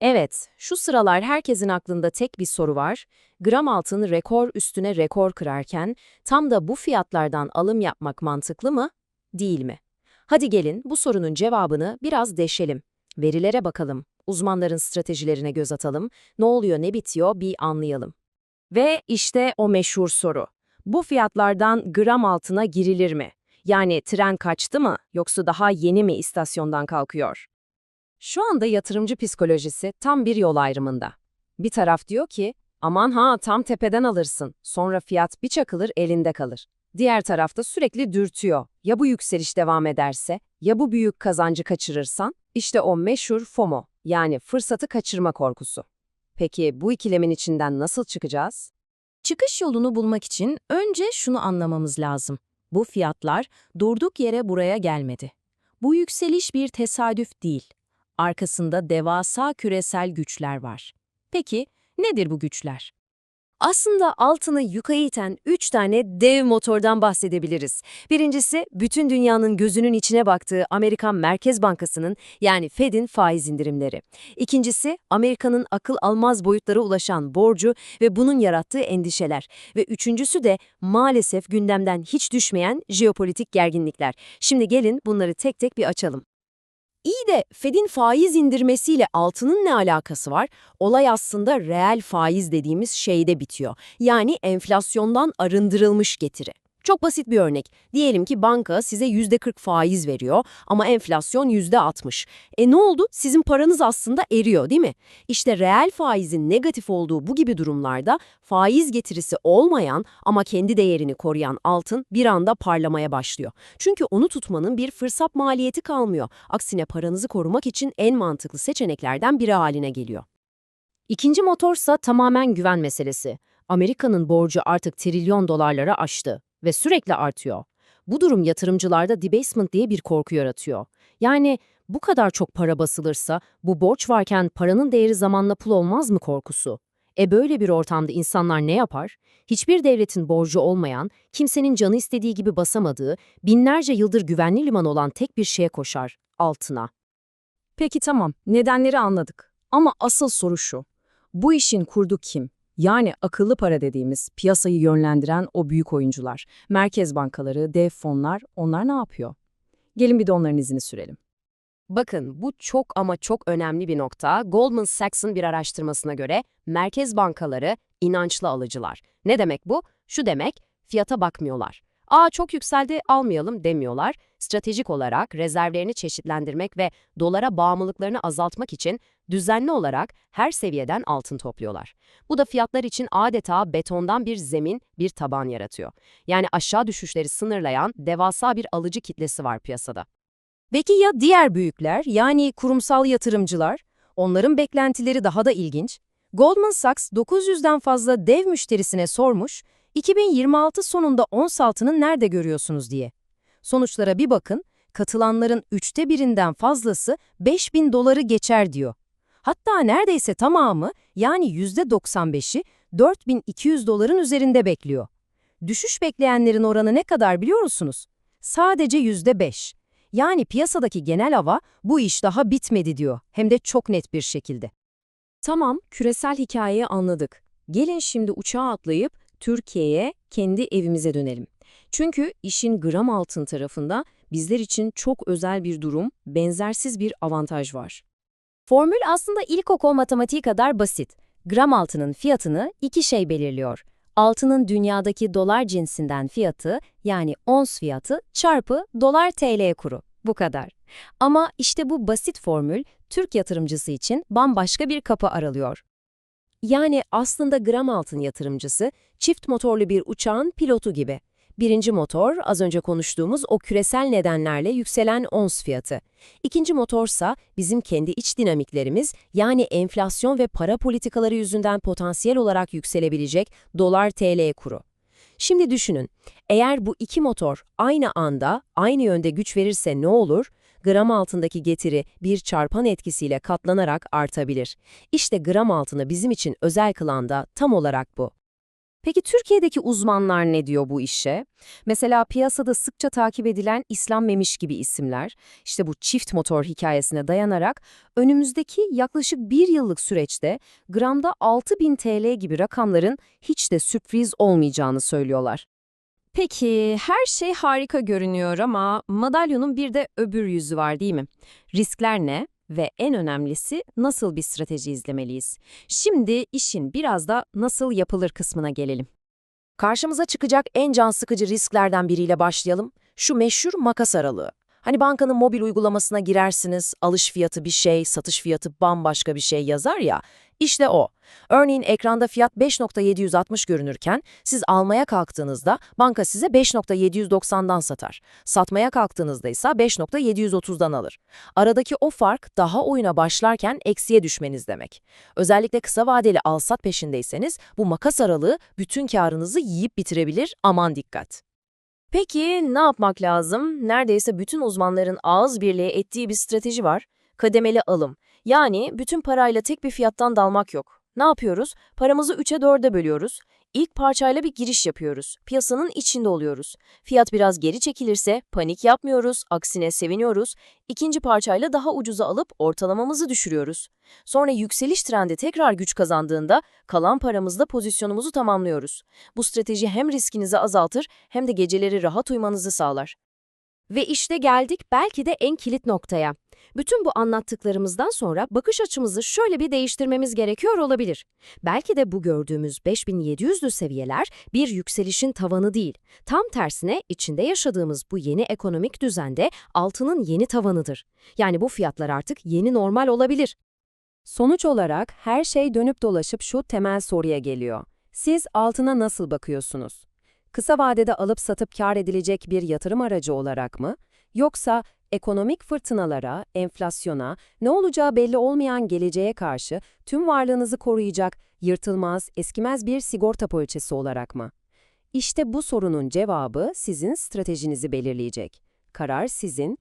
Evet, şu sıralar herkesin aklında tek bir soru var. Gram altın rekor üstüne rekor kırarken tam da bu fiyatlardan alım yapmak mantıklı mı, değil mi? Hadi gelin bu sorunun cevabını biraz deşelim. Verilere bakalım, uzmanların stratejilerine göz atalım, ne oluyor ne bitiyor bir anlayalım. Ve işte o meşhur soru. Bu fiyatlardan gram altına girilir mi? Yani tren kaçtı mı yoksa daha yeni mi istasyondan kalkıyor? Şu anda yatırımcı psikolojisi tam bir yol ayrımında. Bir taraf diyor ki, aman ha tam tepeden alırsın, sonra fiyat bir çakılır elinde kalır. Diğer tarafta sürekli dürtüyor. Ya bu yükseliş devam ederse, ya bu büyük kazancı kaçırırsan, işte o meşhur FOMO, yani fırsatı kaçırma korkusu. Peki bu ikilemin içinden nasıl çıkacağız? Çıkış yolunu bulmak için önce şunu anlamamız lazım. Bu fiyatlar durduk yere buraya gelmedi. Bu yükseliş bir tesadüf değil. Arkasında devasa küresel güçler var. Peki nedir bu güçler? Aslında altını yukarı iten üç tane dev motordan bahsedebiliriz. Birincisi, bütün dünyanın gözünün içine baktığı Amerikan Merkez Bankası'nın yani Fed'in faiz indirimleri. İkincisi, Amerika'nın akıl almaz boyutlara ulaşan borcu ve bunun yarattığı endişeler. Ve üçüncüsü de maalesef gündemden hiç düşmeyen jeopolitik gerginlikler. Şimdi gelin bunları tek tek bir açalım. İyi de Fed'in faiz indirmesiyle altının ne alakası var? Olay aslında reel faiz dediğimiz şeyde bitiyor. Yani enflasyondan arındırılmış getiri. Çok basit bir örnek. Diyelim ki banka size %40 faiz veriyor ama enflasyon %60. E ne oldu? Sizin paranız aslında eriyor değil mi? İşte reel faizin negatif olduğu bu gibi durumlarda faiz getirisi olmayan ama kendi değerini koruyan altın bir anda parlamaya başlıyor. Çünkü onu tutmanın bir fırsat maliyeti kalmıyor. Aksine paranızı korumak için en mantıklı seçeneklerden biri haline geliyor. İkinci motorsa tamamen güven meselesi. Amerika'nın borcu artık trilyon dolarlara aştı ve sürekli artıyor. Bu durum yatırımcılarda debasement diye bir korku yaratıyor. Yani bu kadar çok para basılırsa bu borç varken paranın değeri zamanla pul olmaz mı korkusu? E böyle bir ortamda insanlar ne yapar? Hiçbir devletin borcu olmayan, kimsenin canı istediği gibi basamadığı, binlerce yıldır güvenli liman olan tek bir şeye koşar, altına. Peki tamam, nedenleri anladık. Ama asıl soru şu. Bu işin kurdu kim? Yani akıllı para dediğimiz, piyasayı yönlendiren o büyük oyuncular, merkez bankaları, dev fonlar, onlar ne yapıyor? Gelin bir de onların izini sürelim. Bakın bu çok ama çok önemli bir nokta. Goldman Sachs'ın bir araştırmasına göre merkez bankaları inançlı alıcılar. Ne demek bu? Şu demek, fiyata bakmıyorlar. Aa çok yükseldi almayalım demiyorlar. Stratejik olarak rezervlerini çeşitlendirmek ve dolara bağımlılıklarını azaltmak için düzenli olarak her seviyeden altın topluyorlar. Bu da fiyatlar için adeta betondan bir zemin, bir taban yaratıyor. Yani aşağı düşüşleri sınırlayan devasa bir alıcı kitlesi var piyasada. Peki ya diğer büyükler, yani kurumsal yatırımcılar? Onların beklentileri daha da ilginç. Goldman Sachs 900'den fazla dev müşterisine sormuş, 2026 sonunda ons altını nerede görüyorsunuz diye. Sonuçlara bir bakın, katılanların üçte birinden fazlası 5000 doları geçer diyor. Hatta neredeyse tamamı yani %95'i 4200 doların üzerinde bekliyor. Düşüş bekleyenlerin oranı ne kadar biliyor musunuz? Sadece %5. Yani piyasadaki genel hava bu iş daha bitmedi diyor. Hem de çok net bir şekilde. Tamam, küresel hikayeyi anladık. Gelin şimdi uçağa atlayıp Türkiye'ye, kendi evimize dönelim. Çünkü işin gram altın tarafında bizler için çok özel bir durum, benzersiz bir avantaj var. Formül aslında ilkokul matematiği kadar basit. Gram altının fiyatını iki şey belirliyor. Altının dünyadaki dolar cinsinden fiyatı yani ons fiyatı çarpı dolar TL kuru. Bu kadar. Ama işte bu basit formül Türk yatırımcısı için bambaşka bir kapı aralıyor. Yani aslında gram altın yatırımcısı çift motorlu bir uçağın pilotu gibi. Birinci motor az önce konuştuğumuz o küresel nedenlerle yükselen ons fiyatı. İkinci motorsa bizim kendi iç dinamiklerimiz yani enflasyon ve para politikaları yüzünden potansiyel olarak yükselebilecek dolar TL kuru. Şimdi düşünün, eğer bu iki motor aynı anda, aynı yönde güç verirse ne olur? Gram altındaki getiri bir çarpan etkisiyle katlanarak artabilir. İşte gram altını bizim için özel kılan da tam olarak bu. Peki Türkiye'deki uzmanlar ne diyor bu işe? Mesela piyasada sıkça takip edilen İslam Memiş gibi isimler, işte bu çift motor hikayesine dayanarak önümüzdeki yaklaşık bir yıllık süreçte gramda 6000 TL gibi rakamların hiç de sürpriz olmayacağını söylüyorlar. Peki her şey harika görünüyor ama madalyonun bir de öbür yüzü var değil mi? Riskler ne? Ve en önemlisi nasıl bir strateji izlemeliyiz? Şimdi işin biraz da nasıl yapılır kısmına gelelim. Karşımıza çıkacak en can sıkıcı risklerden biriyle başlayalım. Şu meşhur makas aralığı. Hani bankanın mobil uygulamasına girersiniz, alış fiyatı bir şey, satış fiyatı bambaşka bir şey yazar ya, işte o. Örneğin ekranda fiyat 5.760 görünürken siz almaya kalktığınızda banka size 5.790'dan satar. Satmaya kalktığınızda ise 5.730'dan alır. Aradaki o fark daha oyuna başlarken eksiye düşmeniz demek. Özellikle kısa vadeli alsat peşindeyseniz bu makas aralığı bütün karınızı yiyip bitirebilir aman dikkat. Peki ne yapmak lazım? Neredeyse bütün uzmanların ağız birliği ettiği bir strateji var. Kademeli alım. Yani bütün parayla tek bir fiyattan dalmak yok. Ne yapıyoruz? Paramızı 3'e 4'e bölüyoruz. İlk parçayla bir giriş yapıyoruz. Piyasanın içinde oluyoruz. Fiyat biraz geri çekilirse panik yapmıyoruz, aksine seviniyoruz. İkinci parçayla daha ucuza alıp ortalamamızı düşürüyoruz. Sonra yükseliş trendi tekrar güç kazandığında kalan paramızla pozisyonumuzu tamamlıyoruz. Bu strateji hem riskinizi azaltır hem de geceleri rahat uyumanızı sağlar. Ve işte geldik belki de en kilit noktaya. Bütün bu anlattıklarımızdan sonra bakış açımızı şöyle bir değiştirmemiz gerekiyor olabilir. Belki de bu gördüğümüz 5700'lü seviyeler bir yükselişin tavanı değil. Tam tersine içinde yaşadığımız bu yeni ekonomik düzende altının yeni tavanıdır. Yani bu fiyatlar artık yeni normal olabilir. Sonuç olarak her şey dönüp dolaşıp şu temel soruya geliyor. Siz altına nasıl bakıyorsunuz? Kısa vadede alıp satıp kar edilecek bir yatırım aracı olarak mı? Yoksa ekonomik fırtınalara, enflasyona, ne olacağı belli olmayan geleceğe karşı tüm varlığınızı koruyacak, yırtılmaz, eskimez bir sigorta poliçesi olarak mı? İşte bu sorunun cevabı sizin stratejinizi belirleyecek. Karar sizin,